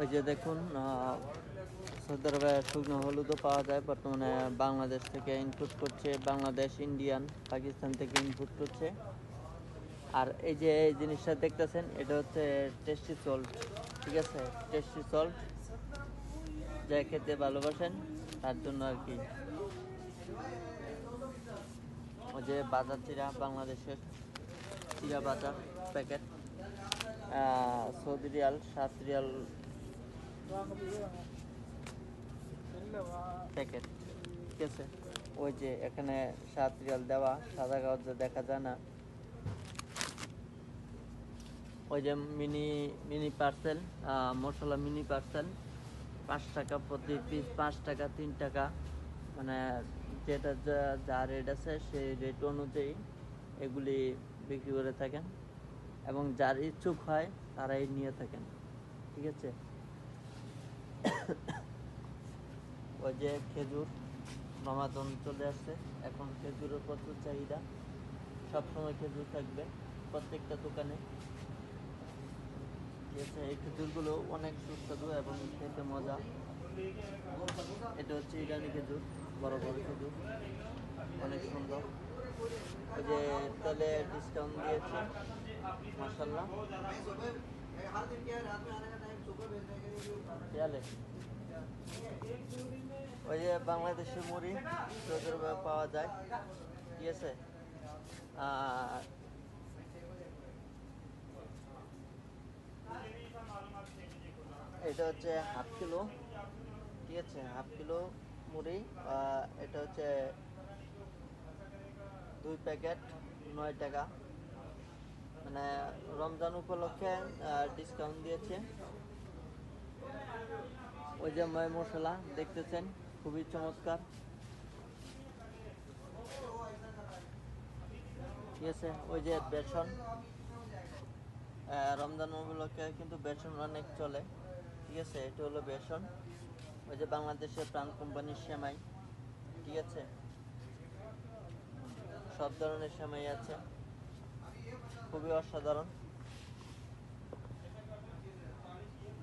ওই যে দেখুন সৌদি আরবে শুকনো হলুদও পাওয়া যায়, বর্তমানে বাংলাদেশ থেকে ইনপুট করছে, বাংলাদেশ ইন্ডিয়ান পাকিস্তান থেকে ইনপুট করছে। আর এই যে এই জিনিসটা দেখতেছেন, এটা হচ্ছে টেস্টি সল্ট ঠিক আছে? টেস্টি সল্ট যা খেতে ভালোবাসেন, তার জন্য আর কি। ওই যে বাজার চিরা, বাংলাদেশের চিরা বাজার প্যাকেট সৌদি রিয়াল, সাত রিয়াল প্যাকেট ঠিক আছে? ওই যে এখানে সাত রিয়াল দেওয়া, সাদা কাগজে দেখা যায় না। ওই যে মিনি মিনি পার্সেল মশলা মিনি পার্সেল পাঁচ টাকা প্রতি পিস পাঁচ টাকা, তিন টাকা। মানে যেটা যা- রেট আছে সেই রেট অনুযায়ী এগুলি বিক্রি করে থাকেন। এবং যার ইচ্ছুক হয়, তারাই নিয়ে থাকেন। ঠিক আছে? ওই যে খেজুর, রমাদন চলে আসছে। এখন খেজুরের প্রচুর চাহিদা। সবসময় খেজুর থাকবে প্রত্যেকটা দোকানে। ঠিক আছে? এই খেজুরগুলো অনেক সুস্বাদু এবং খেতে মজা। এটা হচ্ছে ইরানি খেজুর, বড় বড় খেজুর। অনেক সুন্দর। ওই যে তাহলে ডিসকাউন্ট দিয়েছে মাসাল্লাহ ওই যে বাংলাদেশি মুড়ি রুপায় পাওয়া যায়। ঠিক আছে? আর এটা হচ্ছে হাফ কিলো। ঠিক আছে হাফ কিলো মুড়ি এটা হচ্ছে দুই প্যাকেট, নয় টাকা। মানে রমজান উপলক্ষে ডিসকাউন্ট দিয়েছে ওই যে ময় মশলা, দেখতেছেন? খুবই চমৎকার। ঠিক আছে ওই যে বেসন। রমজান উপলক্ষে কিন্তু বেসন অনেক চলে। ঠিক আছে, এটা হলো বেসন। ওই যে বাংলাদেশের প্রাণ কোম্পানির সেমাই, ঠিক আছে? সব ধরনের সেমাই আছে। খুবই অসাধারণ।